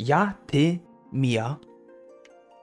Ja, ty, Mia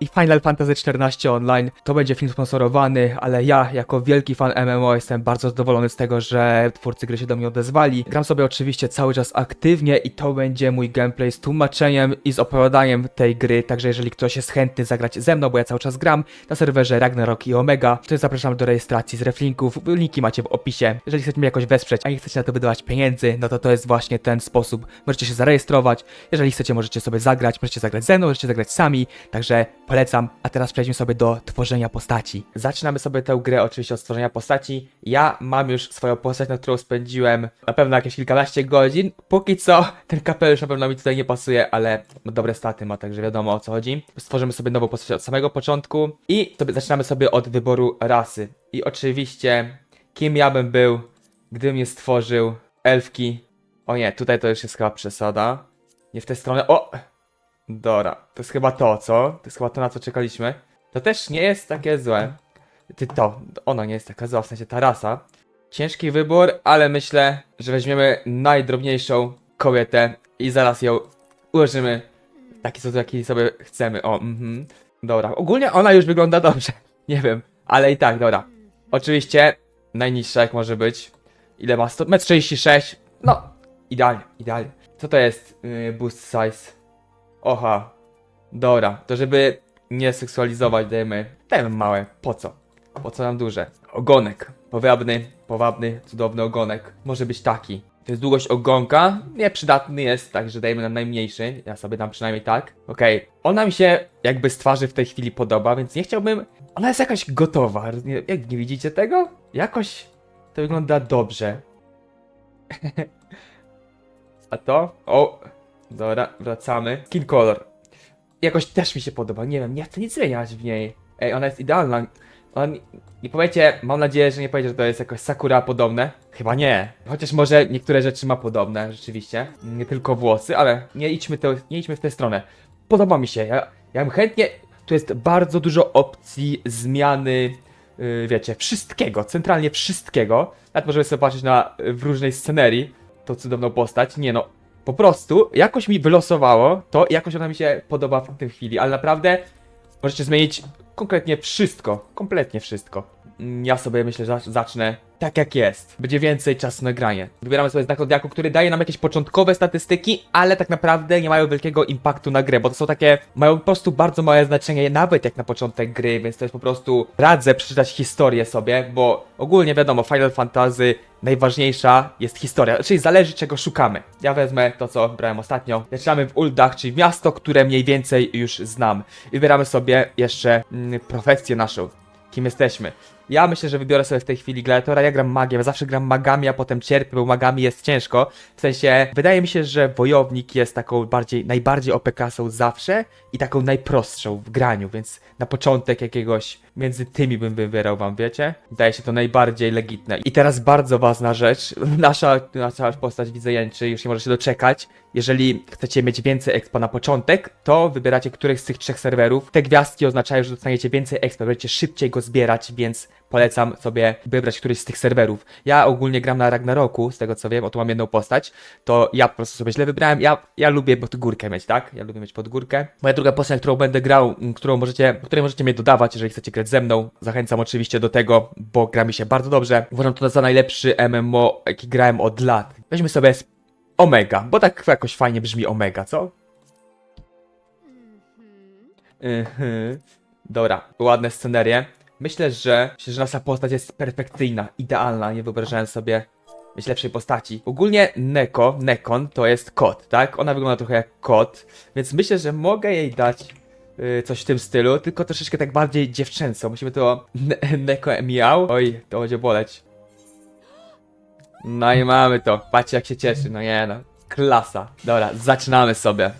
i Final Fantasy XIV Online. To będzie film sponsorowany, ale ja, jako wielki fan MMO, jestem bardzo zadowolony z tego, że twórcy gry się do mnie odezwali. Gram sobie oczywiście cały czas aktywnie i to będzie mój gameplay z tłumaczeniem i z opowiadaniem tej gry, także jeżeli ktoś jest chętny zagrać ze mną, bo ja cały czas gram na serwerze Ragnarok i Omega, to zapraszam do rejestracji z reflinków, linki macie w opisie. Jeżeli chcecie mnie jakoś wesprzeć, a nie chcecie na to wydawać pieniędzy, no to to jest właśnie ten sposób. Możecie się zarejestrować, jeżeli chcecie możecie sobie zagrać, możecie zagrać ze mną, możecie zagrać sami, także polecam. A teraz przejdźmy sobie do tworzenia postaci. Zaczynamy sobie tę grę oczywiście od stworzenia postaci. Ja mam już swoją postać, na którą spędziłem na pewno jakieś kilkanaście godzin. Póki co ten kapelusz na pewno mi tutaj nie pasuje, ale dobre staty ma, także wiadomo o co chodzi. Stworzymy sobie nową postać od samego początku i sobie, zaczynamy sobie od wyboru rasy. I oczywiście, kim ja bym był, gdybym je stworzył elfki. O nie, tutaj to już jest chyba przesada. Nie w tę stronę. O! Dora, to jest chyba to, co? To jest chyba to, na co czekaliśmy. To też nie jest takie złe. Ty to, ona nie jest taka zła, w sensie ta rasa. Ciężki wybór, ale myślę, że weźmiemy najdrobniejszą kobietę i zaraz ją ułożymy w taki sposób, jaki sobie chcemy. O, mhm. Dobra, ogólnie ona już wygląda dobrze. Nie wiem, ale i tak, dobra. Oczywiście najniższa jak może być. Ile ma? 100, 1,36 m. No, idealnie, idealnie. Co to jest yy, boost size? Oha. Dobra, to żeby nie seksualizować, dajemy, dajemy małe. Po co? Po co nam duże? Ogonek. Powabny, powabny, cudowny ogonek. Może być taki. To jest długość ogonka. Nieprzydatny jest, także dajemy nam najmniejszy. Ja sobie dam przynajmniej tak. Okej. Ona mi się jakby z twarzy w tej chwili podoba, więc nie chciałbym... Ona jest jakaś gotowa. Nie, jak nie widzicie tego? Jakoś to wygląda dobrze. A to? O! Dobra, wracamy. Skin color. Jakoś też mi się podoba, nie wiem, nie chcę nic zmieniać w niej. Ej, ona jest idealna. Ona nie, powiecie, mam nadzieję, że nie powiecie, że to jest jakoś Sakura podobne. Chyba nie. Chociaż może niektóre rzeczy ma podobne, rzeczywiście. Nie tylko włosy, ale nie idźmy, to, nie idźmy w tę stronę. Podoba mi się, ja, ja bym chętnie... Tu jest bardzo dużo opcji zmiany, yy, wiecie, wszystkiego, centralnie wszystkiego. Nawet możemy sobie patrzeć na, w różnej scenerii tą cudowną postać. Nie no, po prostu jakoś mi wylosowało to, i jakoś ona mi się podoba w tej chwili, ale naprawdę możecie zmienić konkretnie wszystko, kompletnie wszystko. Ja sobie myślę, że zacznę tak jak jest. Będzie więcej czasu na granie. Wybieramy sobie znak który daje nam jakieś początkowe statystyki, ale tak naprawdę nie mają wielkiego impaktu na grę, bo to są takie, mają po prostu bardzo małe znaczenie, nawet jak na początek gry, więc to jest po prostu, radzę przeczytać historię sobie, bo ogólnie wiadomo, Final Fantasy najważniejsza jest historia, czyli zależy czego szukamy. Ja wezmę to, co brałem ostatnio. Zaczynamy w Uldach, czyli miasto, które mniej więcej już znam. I wybieramy sobie jeszcze mm, profesję naszą. Kim jesteśmy? Ja myślę, że wybiorę sobie w tej chwili gladiatora. Ja gram magię, ja zawsze gram magami, a potem cierpię, bo magami jest ciężko. W sensie, wydaje mi się, że wojownik jest taką bardziej, najbardziej OPK-są zawsze i taką najprostszą w graniu, więc na początek jakiegoś między tymi bym wybierał wam, wiecie? Wydaje się to najbardziej legitne. I teraz bardzo ważna rzecz. Nasza, nasza postać widzę jęczy, już nie może się doczekać. Jeżeli chcecie mieć więcej expa na początek, to wybieracie któryś z tych trzech serwerów. Te gwiazdki oznaczają, że dostaniecie więcej expa, będziecie szybciej go zbierać, więc polecam sobie wybrać któryś z tych serwerów. Ja ogólnie gram na Ragnaroku, z tego co wiem, oto mam jedną postać, to ja po prostu sobie źle wybrałem. Ja, ja lubię podgórkę mieć, tak? Ja lubię mieć podgórkę. Moja druga postać, którą będę grał, którą możecie, której możecie mnie dodawać, jeżeli chcecie grać ze mną. Zachęcam oczywiście do tego, bo gra mi się bardzo dobrze. Uważam to za najlepszy MMO, jaki grałem od lat. Weźmy sobie Omega, bo tak jakoś fajnie brzmi Omega, co? Mhm. Dobra, ładne scenerie. Myślę, że, myślę, że nasza postać jest perfekcyjna, idealna. Nie wyobrażałem sobie mieć lepszej postaci. Ogólnie Neko, Nekon to jest kot, tak? Ona wygląda trochę jak kot, więc myślę, że mogę jej dać y, coś w tym stylu, tylko troszeczkę tak bardziej dziewczęco. Musimy to ne Neko miał. Oj, to będzie boleć. No i mamy to. Patrzcie jak się cieszy, no nie no. Klasa. Dobra, zaczynamy sobie.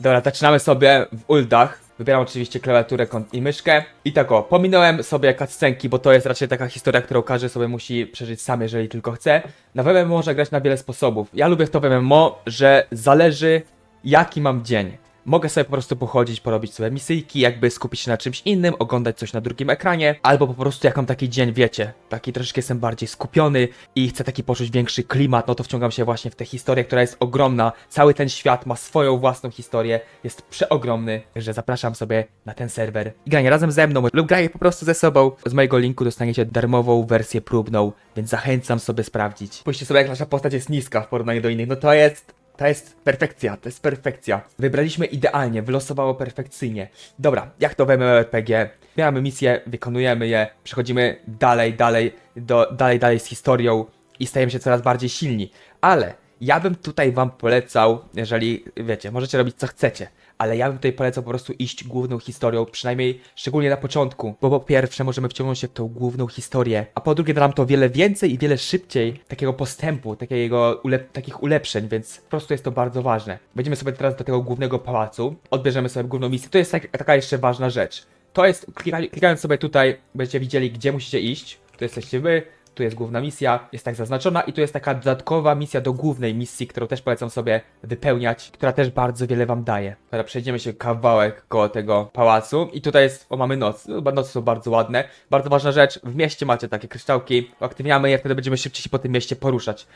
Dobra, zaczynamy sobie w uldach. Wybieram oczywiście klawiaturę i myszkę. I tak o, pominąłem sobie cutscenki, bo to jest raczej taka historia, którą każdy sobie musi przeżyć sam, jeżeli tylko chce. Na WMMO można grać na wiele sposobów. Ja lubię w to w MMO, że zależy jaki mam dzień. Mogę sobie po prostu pochodzić, porobić sobie misyjki, jakby skupić się na czymś innym, oglądać coś na drugim ekranie, albo po prostu jak mam taki dzień, wiecie, taki troszeczkę jestem bardziej skupiony i chcę taki poczuć większy klimat, no to wciągam się właśnie w tę historię, która jest ogromna. Cały ten świat ma swoją własną historię, jest przeogromny, że zapraszam sobie na ten serwer. I granie razem ze mną lub graje po prostu ze sobą. Z mojego linku dostaniecie darmową wersję próbną, więc zachęcam sobie sprawdzić. Spójrzcie sobie, jak nasza postać jest niska w porównaniu do innych, no to jest to jest perfekcja, to jest perfekcja. Wybraliśmy idealnie, wylosowało perfekcyjnie. Dobra, jak to w MMORPG? Mamy misje, wykonujemy je, przechodzimy dalej, dalej, do, dalej, dalej z historią i stajemy się coraz bardziej silni. Ale ja bym tutaj wam polecał, jeżeli, wiecie, możecie robić co chcecie, ale ja bym tutaj polecał po prostu iść główną historią, przynajmniej szczególnie na początku, bo po pierwsze możemy wciągnąć się w tą główną historię, a po drugie da nam to wiele więcej i wiele szybciej takiego postępu, takiego ule- takich ulepszeń, więc po prostu jest to bardzo ważne. Będziemy sobie teraz do tego głównego pałacu, odbierzemy sobie główną misję, to jest tak, taka jeszcze ważna rzecz. To jest, klika, klikając sobie tutaj, będziecie widzieli, gdzie musicie iść, to jesteście wy, tu jest główna misja, jest tak zaznaczona i tu jest taka dodatkowa misja do głównej misji, którą też polecam sobie wypełniać, która też bardzo wiele wam daje. Teraz przejdziemy się kawałek koło tego pałacu i tutaj jest, o mamy noc, No, nocy są bardzo ładne. Bardzo ważna rzecz, w mieście macie takie kryształki, uaktywniamy je, wtedy będziemy szybciej się po tym mieście poruszać.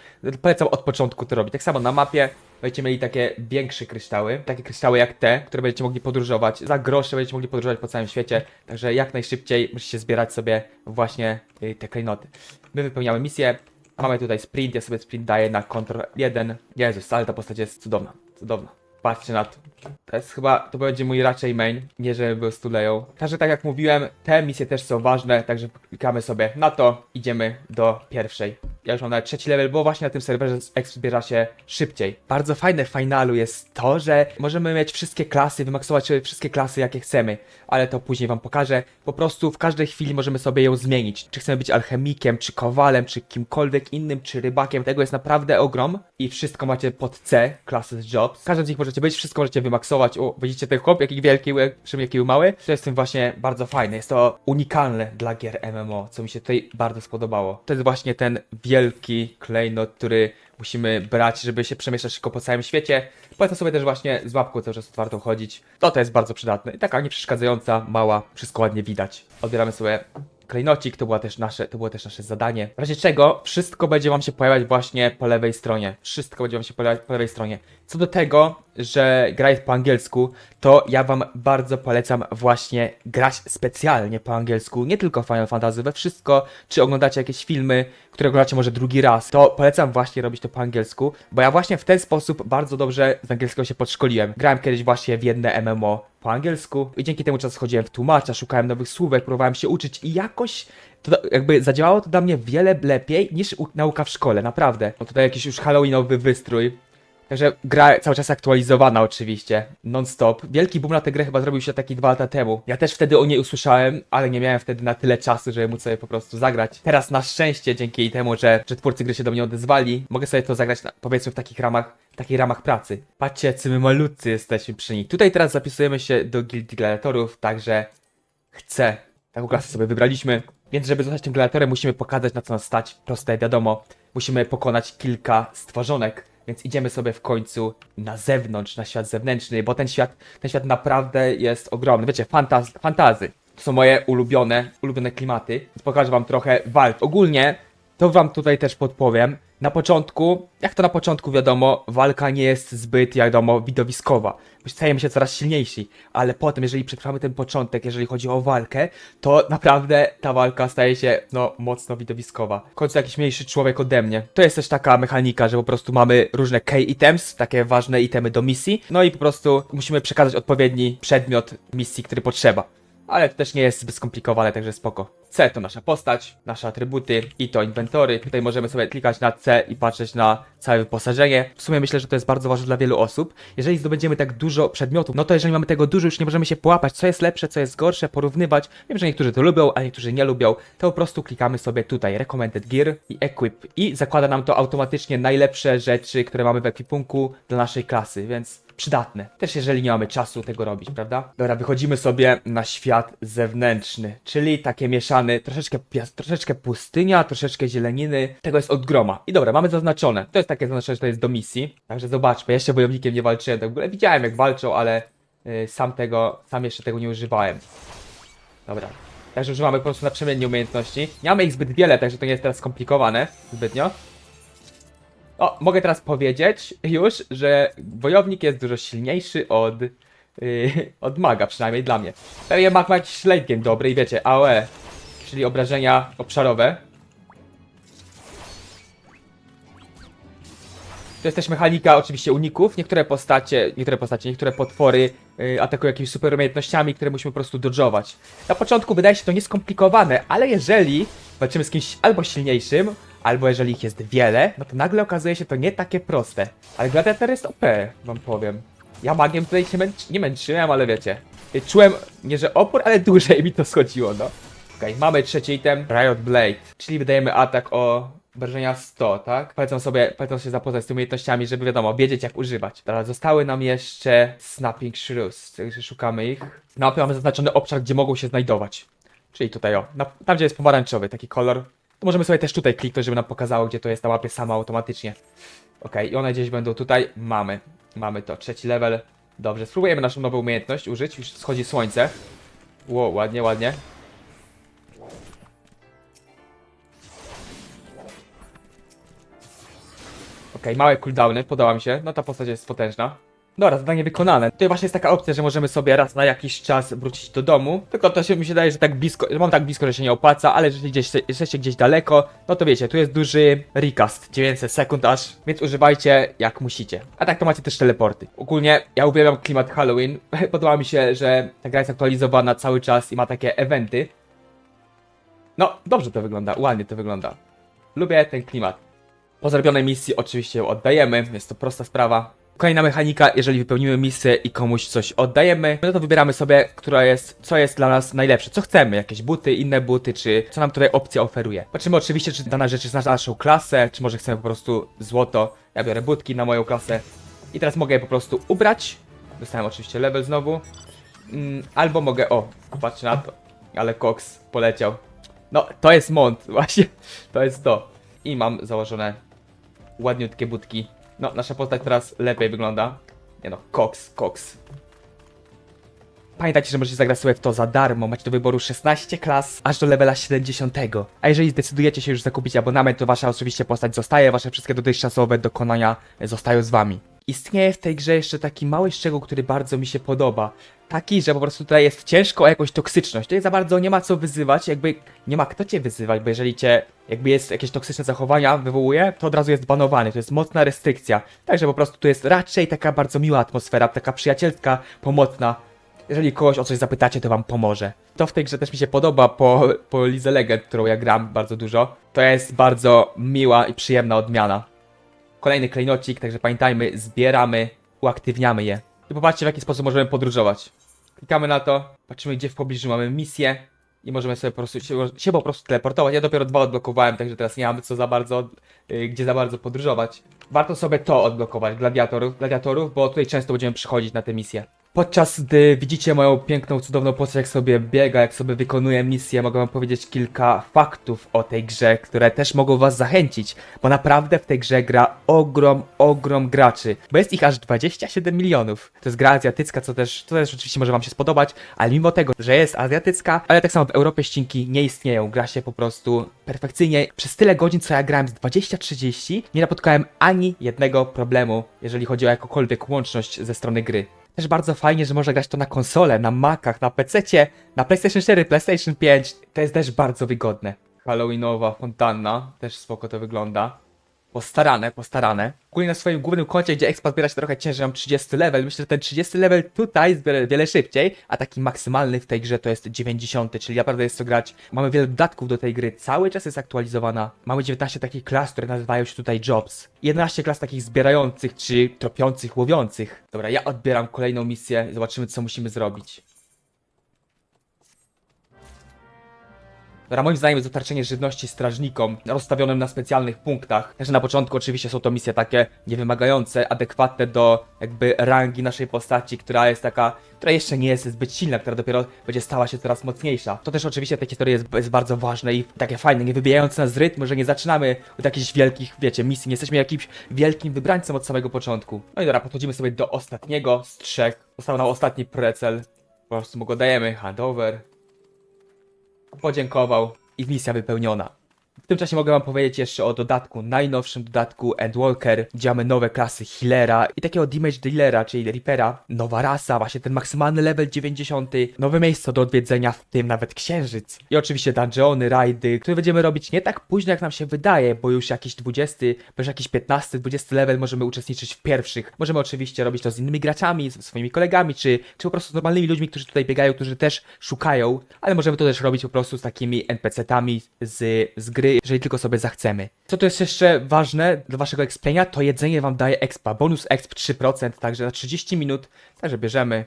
Polecam od początku to robić. Tak samo na mapie będziecie mieli takie większe kryształy, takie kryształy jak te, które będziecie mogli podróżować. Za grosze będziecie mogli podróżować po całym świecie, także jak najszybciej musicie zbierać sobie właśnie y, te klejnoty. My wypełniamy misję, mamy tutaj sprint, ja sobie sprint daję na Ctrl 1. Jezus, ale ta postać jest cudowna, cudowna. Patrzcie na to. To jest chyba, to będzie mój raczej main, nie żeby był stuleją. Także tak jak mówiłem, te misje też są ważne, także klikamy sobie na to, idziemy do pierwszej. Ja już mam nawet trzeci level, bo właśnie na tym serwerze X zbiera się szybciej. Bardzo fajne w finalu jest to, że możemy mieć wszystkie klasy, wymaksować wszystkie klasy jakie chcemy, ale to później wam pokażę. Po prostu w każdej chwili możemy sobie ją zmienić. Czy chcemy być alchemikiem, czy kowalem, czy kimkolwiek innym, czy rybakiem. Tego jest naprawdę ogrom i wszystko macie pod C, classes jobs. Każdy z nich możecie być, wszystko możecie wymaksować. Widzicie ten chłop, jaki wielki, czym jaki mały? To jest tym właśnie bardzo fajne. Jest to unikalne dla gier MMO, co mi się tutaj bardzo spodobało. To jest właśnie ten wielki klejnot, który musimy brać, żeby się przemieszczać szybko po całym świecie. Polecam sobie też właśnie z łapką cały czas otwartą chodzić. To to jest bardzo przydatne. I taka nieprzeszkadzająca, mała, wszystko ładnie widać. Odbieramy sobie klejnocik, to, była też nasze, to było też nasze zadanie. W razie czego wszystko będzie wam się pojawiać właśnie po lewej stronie. Wszystko będzie wam się pojawiać po lewej stronie. Co do tego, że gra jest po angielsku, to ja wam bardzo polecam właśnie grać specjalnie po angielsku, nie tylko Final Fantasy, we wszystko, czy oglądacie jakieś filmy, które oglądacie może drugi raz, to polecam właśnie robić to po angielsku, bo ja właśnie w ten sposób bardzo dobrze z angielskiego się podszkoliłem. Grałem kiedyś właśnie w jedne MMO po angielsku i dzięki temu czas chodziłem w tłumacza, szukałem nowych słówek, próbowałem się uczyć i jakoś to jakby zadziałało to dla mnie wiele lepiej niż nauka w szkole, naprawdę. No tutaj jakiś już halloweenowy wystrój, Także gra cały czas aktualizowana oczywiście, non-stop. Wielki boom na tę grę chyba zrobił się taki dwa lata temu. Ja też wtedy o niej usłyszałem, ale nie miałem wtedy na tyle czasu, żeby móc sobie po prostu zagrać. Teraz na szczęście, dzięki temu, że, że twórcy gry się do mnie odezwali, mogę sobie to zagrać na, powiedzmy w takich ramach, takich ramach pracy. Patrzcie, jacy my malutcy jesteśmy przy nich. Tutaj teraz zapisujemy się do Gildii Gladiatorów, także chcę. Taką klasę sobie wybraliśmy. Więc żeby zostać tym gladiatorem, musimy pokazać na co nas stać. Proste, wiadomo. Musimy pokonać kilka stworzonek. Więc idziemy sobie w końcu na zewnątrz, na świat zewnętrzny, bo ten świat, ten świat naprawdę jest ogromny. Wiecie, fantaz fantazy. To są moje ulubione, ulubione klimaty. Więc pokażę wam trochę walk. Ogólnie, to wam tutaj też podpowiem. Na początku, jak to na początku wiadomo, walka nie jest zbyt, wiadomo, widowiskowa. Stajemy się coraz silniejsi, ale potem, jeżeli przetrwamy ten początek, jeżeli chodzi o walkę, to naprawdę ta walka staje się, no, mocno widowiskowa. W końcu jakiś mniejszy człowiek ode mnie. To jest też taka mechanika, że po prostu mamy różne K-items, takie ważne itemy do misji, no i po prostu musimy przekazać odpowiedni przedmiot misji, który potrzeba. Ale to też nie jest zbyt skomplikowane, także spoko. C to nasza postać, nasze atrybuty i to inwentory. Tutaj możemy sobie klikać na C i patrzeć na całe wyposażenie. W sumie myślę, że to jest bardzo ważne dla wielu osób. Jeżeli zdobędziemy tak dużo przedmiotów, no to jeżeli mamy tego dużo, już nie możemy się połapać, co jest lepsze, co jest gorsze, porównywać. Wiem, że niektórzy to lubią, a niektórzy nie lubią. To po prostu klikamy sobie tutaj Recommended Gear i Equip i zakłada nam to automatycznie najlepsze rzeczy, które mamy w ekwipunku dla naszej klasy, więc przydatne. Też jeżeli nie mamy czasu tego robić, prawda? Dobra, wychodzimy sobie na świat zewnętrzny, czyli takie mieszany, troszeczkę, troszeczkę pustynia, troszeczkę zieleniny. Tego jest od groma. I dobra, mamy zaznaczone. To jest takie zaznaczone, że to jest do misji. Także zobaczmy, ja jeszcze wojownikiem nie walczyłem, tak w ogóle widziałem jak walczą, ale y, sam tego, sam jeszcze tego nie używałem. Dobra. Także używamy po prostu na przemiennie umiejętności. Nie mamy ich zbyt wiele, także to nie jest teraz skomplikowane zbytnio. O, mogę teraz powiedzieć już, że wojownik jest dużo silniejszy od, yy, od maga, przynajmniej dla mnie. Pewnie mag ma jakiś late game dobry i wiecie, AOE, czyli obrażenia obszarowe. To jest też mechanika oczywiście uników. Niektóre postacie, niektóre postacie, niektóre potwory yy, atakują jakimiś super umiejętnościami, które musimy po prostu dodżować. Na początku wydaje się to nieskomplikowane, ale jeżeli walczymy z kimś albo silniejszym, albo jeżeli ich jest wiele, no to nagle okazuje się to nie takie proste. Ale Gladiator jest OP, wam powiem. Ja magiem tutaj się nie męczyłem, ale wiecie. Czułem, nie że opór, ale dłużej mi to schodziło, no. Okej, mamy trzeci item, Riot Blade, czyli wydajemy atak o obrażenia 100, tak? Polecam sobie, polecam się zapoznać z tymi umiejętnościami, żeby wiadomo, wiedzieć jak używać. Teraz zostały nam jeszcze Snapping Shrews, także szukamy ich. Na mapie mamy zaznaczony obszar, gdzie mogą się znajdować. Czyli tutaj o, na, tam gdzie jest pomarańczowy taki kolor, to możemy sobie też tutaj kliknąć, żeby nam pokazało, gdzie to jest na mapie sama automatycznie. Okej, i one gdzieś będą tutaj. Mamy. Mamy to. Trzeci level. Dobrze, spróbujemy naszą nową umiejętność użyć. Już schodzi słońce. Wow, ładnie, ładnie. Okej, małe cooldowny, podoba mi się. No ta postać jest potężna. Dobra, zadanie wykonane. Tutaj właśnie jest taka opcja, że możemy sobie raz na jakiś czas wrócić do domu. Tylko to się mi się daje, że tak blisko, mam tak blisko, że się nie opłaca, ale jeżeli gdzieś jesteście gdzieś daleko, no to wiecie, tu jest duży recast, 900 sekund aż, więc używajcie jak musicie. A tak to macie też teleporty. Ogólnie ja uwielbiam klimat Halloween. Podoba mi się, że ta gra jest aktualizowana cały czas i ma takie eventy. No, dobrze to wygląda, ładnie to wygląda. Lubię ten klimat. Po zrobionej misji oczywiście ją oddajemy, jest to prosta sprawa. Kolejna mechanika, jeżeli wypełnimy misję i komuś coś oddajemy, no to wybieramy sobie, która jest, co jest dla nas najlepsze, co chcemy, jakieś buty, inne buty, czy co nam tutaj opcja oferuje. Patrzymy oczywiście, czy dana rzecz jest na naszą klasę, czy może chcemy po prostu złoto. Ja biorę butki na moją klasę i teraz mogę je po prostu ubrać. Dostałem oczywiście level znowu. Mm, albo mogę, o, patrz na to, ale Cox poleciał. No, to jest mont, właśnie, to jest to. I mam założone ładniutkie budki. No, nasza postać teraz lepiej wygląda. Nie no, Cox, Cox. Pamiętajcie, że możecie zagrać sobie w to za darmo. Macie do wyboru 16 klas, aż do levela 70. A jeżeli zdecydujecie się już zakupić abonament, to wasza oczywiście postać zostaje, wasze wszystkie dotychczasowe dokonania zostają z wami. Istnieje w tej grze jeszcze taki mały szczegół, który bardzo mi się podoba. Taki, że po prostu tutaj jest ciężko o jakąś toksyczność. Tutaj za bardzo nie ma co wyzywać, jakby nie ma kto cię wyzywać, bo jeżeli cię jakby jest jakieś toksyczne zachowania wywołuje, to od razu jest banowany. To jest mocna restrykcja. Także po prostu tu jest raczej taka bardzo miła atmosfera, taka przyjacielska, pomocna. Jeżeli kogoś o coś zapytacie, to wam pomoże. To w tej grze też mi się podoba po, po Lidze Legend, którą ja gram bardzo dużo. To jest bardzo miła i przyjemna odmiana. Kolejny klejnocik, także pamiętajmy, zbieramy, uaktywniamy je. I popatrzcie w jaki sposób możemy podróżować. Klikamy na to, patrzymy gdzie w pobliżu mamy misję i możemy sobie po prostu się, się po prostu teleportować. Ja dopiero dwa odblokowałem, także teraz nie mamy co za bardzo, y, gdzie za bardzo podróżować. Warto sobie to odblokować, gladiatorów, gladiatorów, bo tutaj często będziemy przychodzić na te misje. Podczas gdy widzicie moją piękną, cudowną postać, jak sobie biega, jak sobie wykonuje misję, mogę wam powiedzieć kilka faktów o tej grze, które też mogą was zachęcić, bo naprawdę w tej grze gra ogrom, ogrom graczy, bo jest ich aż 27 milionów. To jest gra azjatycka, co też, to też oczywiście może wam się spodobać, ale mimo tego, że jest azjatycka, ale tak samo w Europie ścinki nie istnieją, gra się po prostu perfekcyjnie. Przez tyle godzin, co ja grałem z 20-30, nie napotkałem ani jednego problemu, jeżeli chodzi o jakąkolwiek łączność ze strony gry. Też bardzo fajnie, że można grać to na konsolę, na Macach, na PC, na PlayStation 4, PlayStation 5. To jest też bardzo wygodne. Halloweenowa fontanna, też spoko to wygląda. Postarane, postarane. Ogólnie na swoim głównym koncie, gdzie expa zbiera się trochę ciężej, mam 30 level. Myślę, że ten 30 level tutaj zbiera wiele szybciej, a taki maksymalny w tej grze to jest 90, czyli naprawdę jest co grać. Mamy wiele dodatków do tej gry, cały czas jest aktualizowana. Mamy 19 takich klas, które nazywają się tutaj Jobs. 11 klas takich zbierających, czy tropiących, łowiących. Dobra, ja odbieram kolejną misję zobaczymy, co musimy zrobić. Która moim zdaniem jest dostarczenie żywności strażnikom rozstawionym na specjalnych punktach. Także na początku oczywiście są to misje takie niewymagające, adekwatne do jakby rangi naszej postaci, która jest taka, która jeszcze nie jest zbyt silna, która dopiero będzie stała się coraz mocniejsza. To też oczywiście w tej historii jest, jest bardzo ważne i takie fajne, nie wybijające nas z rytmu, że nie zaczynamy od jakichś wielkich, wiecie, misji, nie jesteśmy jakimś wielkim wybrańcem od samego początku. No i dobra, podchodzimy sobie do ostatniego z trzech. Został nam ostatni precel. Po prostu mu go dajemy, handover. Podziękował i misja wypełniona. W tym czasie mogę wam powiedzieć jeszcze o dodatku, najnowszym dodatku Endwalker, gdzie mamy nowe klasy Healera i takiego Damage Dealera, czyli Reapera, nowa rasa, właśnie ten maksymalny level 90, nowe miejsce do odwiedzenia, w tym nawet księżyc. I oczywiście dungeony, rajdy, które będziemy robić nie tak późno jak nam się wydaje, bo już jakiś 20, bo już jakiś 15, 20 level możemy uczestniczyć w pierwszych. Możemy oczywiście robić to z innymi graczami, z swoimi kolegami, czy, czy po prostu z normalnymi ludźmi, którzy tutaj biegają, którzy też szukają, ale możemy to też robić po prostu z takimi NPC-tami z, z gry, jeżeli tylko sobie zachcemy. Co tu jest jeszcze ważne dla waszego explania, to jedzenie wam daje expa, bonus exp 3%, także na 30 minut, także bierzemy,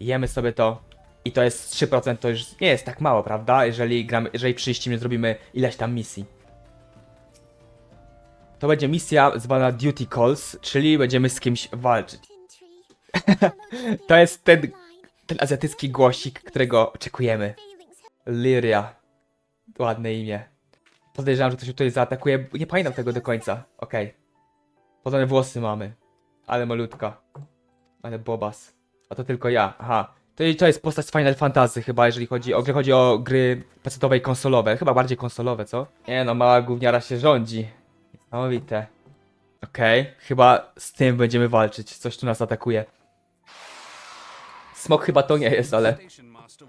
jemy sobie to i to jest 3%, to już nie jest tak mało, prawda, jeżeli gramy, jeżeli 30 minut zrobimy ileś tam misji. To będzie misja zwana Duty Calls, czyli będziemy z kimś walczyć. To jest ten, ten azjatycki głosik, którego oczekujemy. Lyria. Ładne imię. Podejrzewam, że ktoś tutaj zaatakuje. Nie pamiętam tego do końca. Okej. Podobne włosy mamy. Ale malutka. Ale bobas. A to tylko ja. Aha. To, to jest postać z Final Fantasy chyba, jeżeli chodzi o, gry chodzi o gry pecetowe i konsolowe. Chyba bardziej konsolowe, co? Nie no, mała gówniara się rządzi. Niesamowite. Okej. Chyba z tym będziemy walczyć. Coś tu nas atakuje. Smok chyba to nie jest, ale... Station master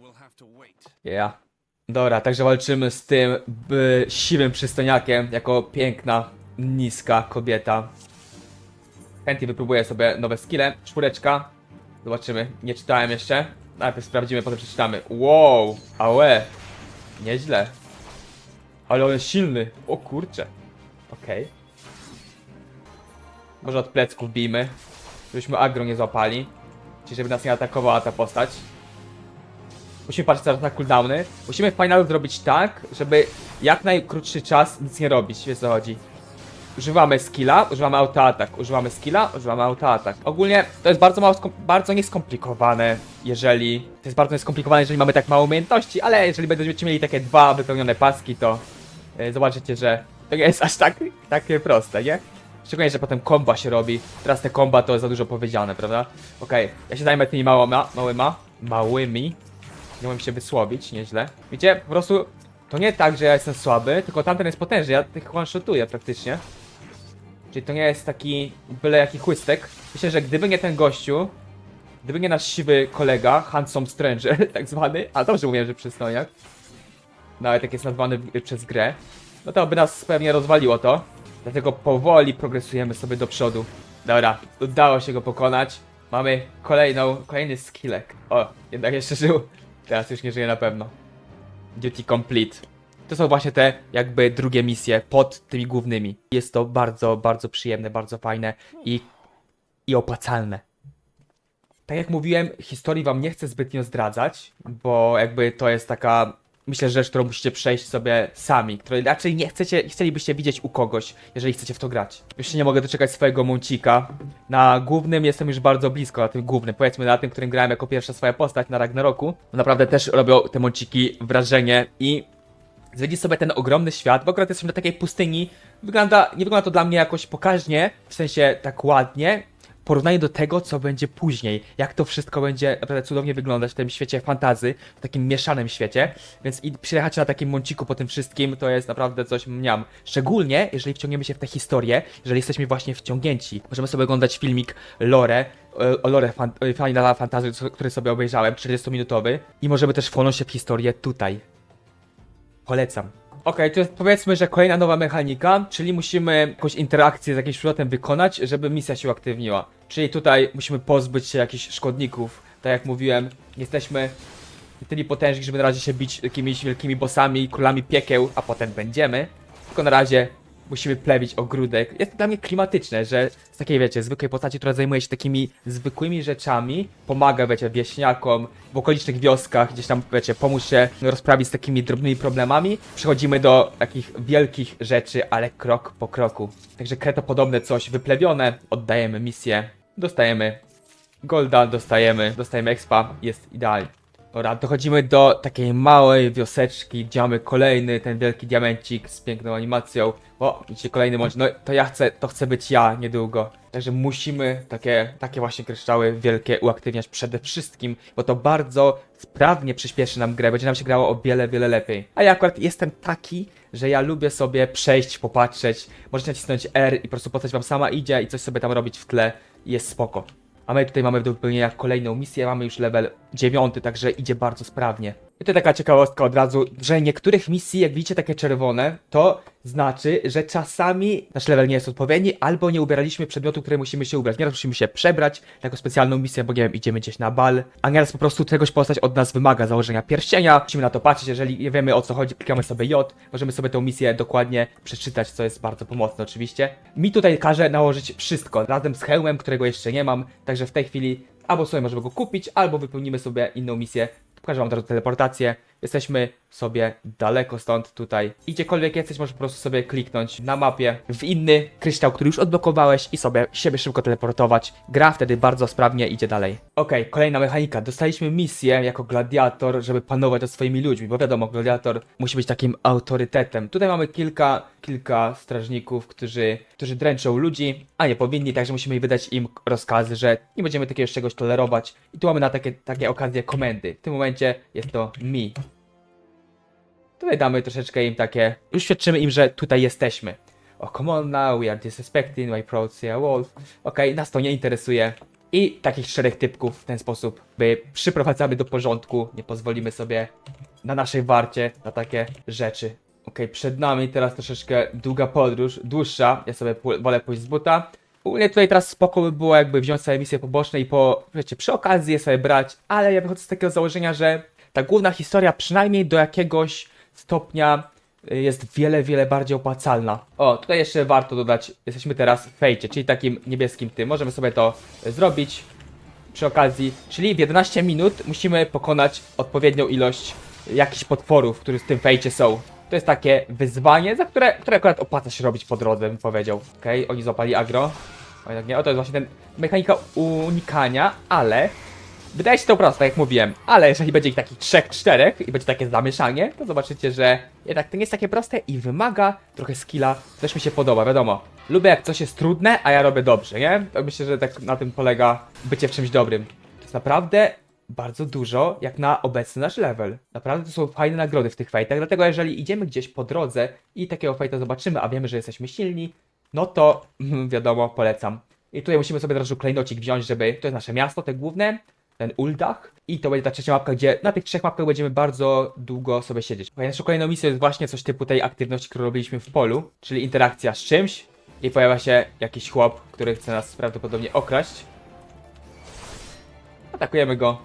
Dobra, także walczymy z tym b, siwym przystojniakiem, jako piękna, niska kobieta. Chętnie wypróbuję sobie nowe skille. Czwóreczka. Zobaczymy. Nie czytałem jeszcze. Najpierw sprawdzimy, potem przeczytamy. Wow, ałe. Nieźle. Ale on jest silny. O kurcze. Okej. Może od plecków bijmy. Żebyśmy agro nie złapali. Czyli żeby nas nie atakowała ta postać. Musimy patrzeć teraz na cooldowny. Musimy w finalu zrobić tak, żeby jak najkrótszy czas nic nie robić, wiesz co chodzi. Używamy skilla, używamy autoatak, używamy skilla, używamy autoatak. Ogólnie to jest bardzo mało, bardzo nieskomplikowane, jeżeli... To jest bardzo nieskomplikowane, jeżeli mamy tak mało umiejętności, ale jeżeli będziecie mieli takie dwa wypełnione paski, to yy, zobaczycie, że to nie jest aż tak takie proste, nie? Szczególnie, że potem komba się robi. Teraz te komba to jest za dużo powiedziane, prawda? Okej, ja się zajmę tymi małyma, małyma, małymi. Nie umiem się wysłowić, nieźle. Wiecie, po prostu to nie tak, że ja jestem słaby, tylko tamten jest potężny, ja tych one-shotuję praktycznie. Czyli to nie jest taki byle jaki chłystek. Myślę, że gdyby nie ten gościu, gdyby nie nasz siwy kolega, Handsome Stranger, tak zwany, a dobrze mówiłem, że przystojniak, nawet jak jest nazwany przez grę, no to by nas pewnie rozwaliło to. Dlatego powoli progresujemy sobie do przodu. Dobra, udało się go pokonać. Mamy kolejną, kolejny skillek. O, jednak jeszcze żył. Teraz już nie żyje na pewno. Duty complete. To są właśnie te jakby drugie misje pod tymi głównymi. Jest to bardzo, bardzo przyjemne, bardzo fajne i, i opłacalne. Tak jak mówiłem, historii wam nie chcę zbytnio zdradzać, bo jakby to jest taka, myślę, rzecz, którą musicie przejść sobie sami, której raczej nie chcecie, chcielibyście widzieć u kogoś, jeżeli chcecie w to grać. Już się nie mogę doczekać swojego mącika. Na głównym jestem już bardzo blisko, na tym głównym, powiedzmy na tym, którym grałem jako pierwsza swoja postać na Ragnaroku. Naprawdę też robią te mąciki wrażenie i zwiedzić sobie ten ogromny świat, bo akurat jesteśmy na takiej pustyni. Wygląda, nie wygląda to dla mnie jakoś pokaźnie, w sensie tak ładnie. W porównaniu do tego, co będzie później, jak to wszystko będzie naprawdę cudownie wyglądać w tym świecie fantazy, w takim mieszanym świecie, więc i przyjechać na takim mąciku po tym wszystkim, to jest naprawdę coś mniam. Szczególnie, jeżeli wciągniemy się w tę historię, jeżeli jesteśmy właśnie wciągnięci. Możemy sobie oglądać filmik Lore, e, o Lore fan, e, Finala Fantasy, który sobie obejrzałem, 40-minutowy i możemy też wchłonąć się w historię tutaj. Polecam. Okej, to jest powiedzmy, że kolejna nowa mechanika, czyli musimy jakąś interakcję z jakimś przedmiotem wykonać, żeby misja się uaktywniła. Czyli tutaj musimy pozbyć się jakichś szkodników. Tak jak mówiłem, jesteśmy tyle potężni, żeby na razie się bić jakimiś wielkimi bossami, królami piekieł, a potem będziemy. Tylko na razie musimy plewić ogródek. Jest to dla mnie klimatyczne, że z takiej, wiecie, zwykłej postaci, która zajmuje się takimi zwykłymi rzeczami, pomaga, wiecie, wieśniakom w okolicznych wioskach, gdzieś tam, wiecie, pomóż się rozprawić z takimi drobnymi problemami. Przechodzimy do takich wielkich rzeczy, ale krok po kroku. Także kreto podobne coś wyplewione, oddajemy misję, dostajemy golda, dostajemy, dostajemy expa, jest idealnie. Dobra, dochodzimy do takiej małej wioseczki, gdzie mamy kolejny ten wielki diamencik z piękną animacją. O, widzicie kolejny mąż. No to ja chcę, to chcę być ja niedługo. Także musimy takie, takie właśnie kryształy wielkie uaktywniać przede wszystkim, bo to bardzo sprawnie przyspieszy nam grę, będzie nam się grało o wiele, wiele lepiej. A ja akurat jestem taki, że ja lubię sobie przejść, popatrzeć, możecie nacisnąć R i po prostu postać wam sama idzie i coś sobie tam robić w tle i jest spoko. A my tutaj mamy do wypełnienia kolejną misję, mamy już level 9, także idzie bardzo sprawnie. I to taka ciekawostka od razu, że niektórych misji, jak widzicie takie czerwone, to znaczy, że czasami nasz level nie jest odpowiedni, albo nie ubieraliśmy przedmiotu, który musimy się ubrać. Nieraz musimy się przebrać na specjalną misję, bo nie wiem, idziemy gdzieś na bal, a nieraz po prostu czegoś postać od nas wymaga założenia pierścienia. Musimy na to patrzeć, jeżeli nie wiemy o co chodzi, klikamy sobie J, możemy sobie tę misję dokładnie przeczytać, co jest bardzo pomocne oczywiście. Mi tutaj każe nałożyć wszystko, razem z hełmem, którego jeszcze nie mam, także w tej chwili albo sobie możemy go kupić, albo wypełnimy sobie inną misję. Pokażę wam od razu teleportację. Jesteśmy sobie daleko stąd, tutaj. I gdziekolwiek jesteś, możesz po prostu sobie kliknąć na mapie w inny kryształ, który już odblokowałeś i sobie siebie szybko teleportować. Gra wtedy bardzo sprawnie idzie dalej. Okej, kolejna mechanika. Dostaliśmy misję jako gladiator, żeby panować nad swoimi ludźmi, bo wiadomo, gladiator musi być takim autorytetem. Tutaj mamy kilka, kilka strażników, którzy, którzy dręczą ludzi, a nie powinni, także musimy wydać im rozkazy, że nie będziemy takiego czegoś tolerować. I tu mamy na takie, takie okazje komendy. W tym momencie jest to mi. Tutaj damy troszeczkę im takie. Uświadczymy im, że tutaj jesteśmy. O, come on now, we are disrespecting my proud Sea Wolf. Okej, nas to nie interesuje. I takich czterech typków w ten sposób by przyprowadzamy do porządku. Nie pozwolimy sobie na naszej warcie na takie rzeczy. Okej, przed nami teraz troszeczkę długa podróż, dłuższa. Ja sobie wolę pójść z buta. Ogólnie tutaj teraz spoko by było jakby wziąć sobie misje poboczne i po, wiecie, przy okazji je sobie brać, ale ja wychodzę z takiego założenia, że ta główna historia przynajmniej do jakiegoś stopnia y, jest wiele, wiele bardziej opłacalna. O, tutaj jeszcze warto dodać, jesteśmy teraz w fejcie, czyli takim niebieskim tym. Możemy sobie to y, zrobić przy okazji, czyli w 11 minut musimy pokonać odpowiednią ilość jakichś potworów, które w tym fejcie są. To jest takie wyzwanie, za które, które akurat opłaca się robić po drodze, bym powiedział. Okej, oni złapali agro. O, jednak nie, o to jest właśnie ten mechanika unikania, ale Wydaje się to proste, jak mówiłem, ale jeżeli będzie ich takich trzech, czterech i będzie takie zamieszanie, to zobaczycie, że jednak to nie jest takie proste i wymaga trochę skilla. Też mi się podoba, wiadomo. Lubię jak coś jest trudne, a ja robię dobrze, nie? Myślę, że tak na tym polega bycie w czymś dobrym. To jest naprawdę bardzo dużo, jak na obecny nasz level. Naprawdę to są fajne nagrody w tych fajtach, dlatego jeżeli idziemy gdzieś po drodze i takiego fajta zobaczymy, a wiemy, że jesteśmy silni, no to wiadomo, polecam. I tutaj musimy sobie od razu klejnocik wziąć, żeby, to jest nasze miasto, te główne, ten Uldach. I to będzie ta trzecia mapka, gdzie na tych trzech mapkach będziemy bardzo długo sobie siedzieć. Okay, naszą kolejną misją jest właśnie coś typu tej aktywności, którą robiliśmy w polu, czyli interakcja z czymś i pojawia się jakiś chłop, który chce nas prawdopodobnie okraść. Atakujemy go.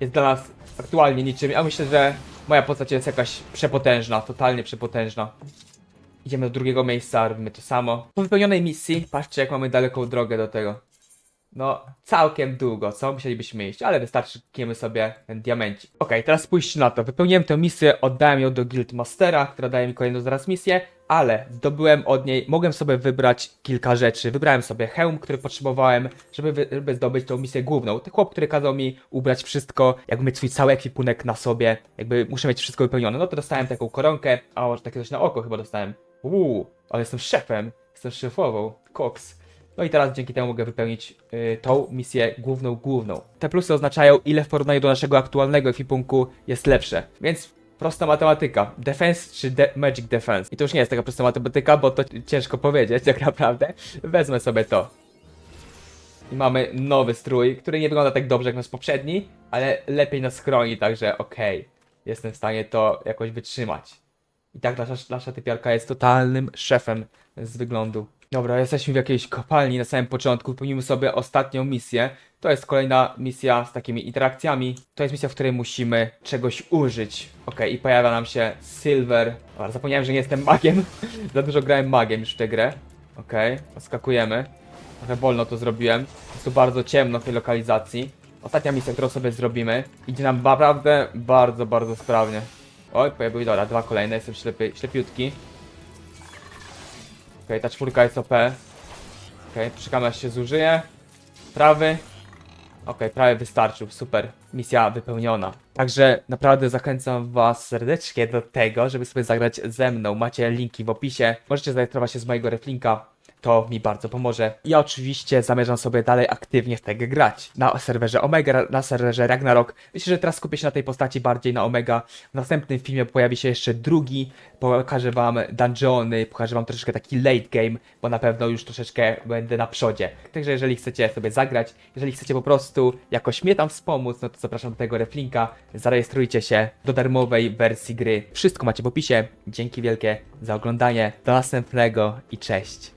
Jest dla nas aktualnie niczym, a myślę, że moja postać jest jakaś przepotężna, totalnie przepotężna. Idziemy do drugiego miejsca, robimy to samo. Po wypełnionej misji, patrzcie jak mamy daleką drogę do tego. No, całkiem długo, co? Musielibyśmy iść, ale wystarczy klikniemy sobie ten diamencik. Okej, teraz spójrzcie na to. Wypełniłem tę misję, oddałem ją do Guildmastera, która daje mi kolejną zaraz misję, ale zdobyłem od niej, mogłem sobie wybrać kilka rzeczy. Wybrałem sobie hełm, który potrzebowałem, żeby, żeby zdobyć tą misję główną. Ten chłop, który kazał mi ubrać wszystko, jakby mieć swój cały ekwipunek na sobie, jakby muszę mieć wszystko wypełnione. No to dostałem taką koronkę, a może takie coś na oko chyba dostałem. Uuu, ale jestem szefem, jestem szefową, koks. No i teraz dzięki temu mogę wypełnić y, tą misję główną, główną. Te plusy oznaczają, ile w porównaniu do naszego aktualnego ekwipunku jest lepsze. Więc prosta matematyka. Defense czy de Magic Defense? I to już nie jest taka prosta matematyka, bo to ciężko powiedzieć tak naprawdę. Wezmę sobie to. I mamy nowy strój, który nie wygląda tak dobrze jak nasz poprzedni, ale lepiej nas chroni, także okej. Jestem w stanie to jakoś wytrzymać. I tak nasza, nasza typiarka jest totalnym szefem z wyglądu. Dobra, jesteśmy w jakiejś kopalni na samym początku. Pełnimy sobie ostatnią misję. To jest kolejna misja z takimi interakcjami. To jest misja, w której musimy czegoś użyć. Okej, i pojawia nam się Silver. Dobra, zapomniałem, że nie jestem magiem. Za dużo grałem magiem już w tę grę. Okej, odskakujemy. Trochę wolno to zrobiłem. Jest tu bardzo ciemno w tej lokalizacji. Ostatnia misja, którą sobie zrobimy. Idzie nam naprawdę bardzo, bardzo sprawnie. Oj, pojawiły, dobra, dwa kolejne, jestem ślepy, ślepiutki. Ta czwórka jest OP. Okej, aż się zużyje. Prawy. Okej, prawie wystarczył, super. Misja wypełniona. Także naprawdę zachęcam Was serdecznie do tego, żeby sobie zagrać ze mną. Macie linki w opisie. Możecie zarejestrować się z mojego reflinka. To mi bardzo pomoże. Ja oczywiście zamierzam sobie dalej aktywnie w grę grać. Na serwerze Omega, na serwerze Ragnarok. Myślę, że teraz skupię się na tej postaci bardziej na Omega. W następnym filmie pojawi się jeszcze drugi. Pokażę wam dungeony, pokażę wam troszeczkę taki late game, bo na pewno już troszeczkę będę na przodzie. Także jeżeli chcecie sobie zagrać, jeżeli chcecie po prostu jakoś mnie tam wspomóc, no to zapraszam do tego reflinka. Zarejestrujcie się do darmowej wersji gry. Wszystko macie w opisie. Dzięki wielkie za oglądanie. Do następnego i cześć.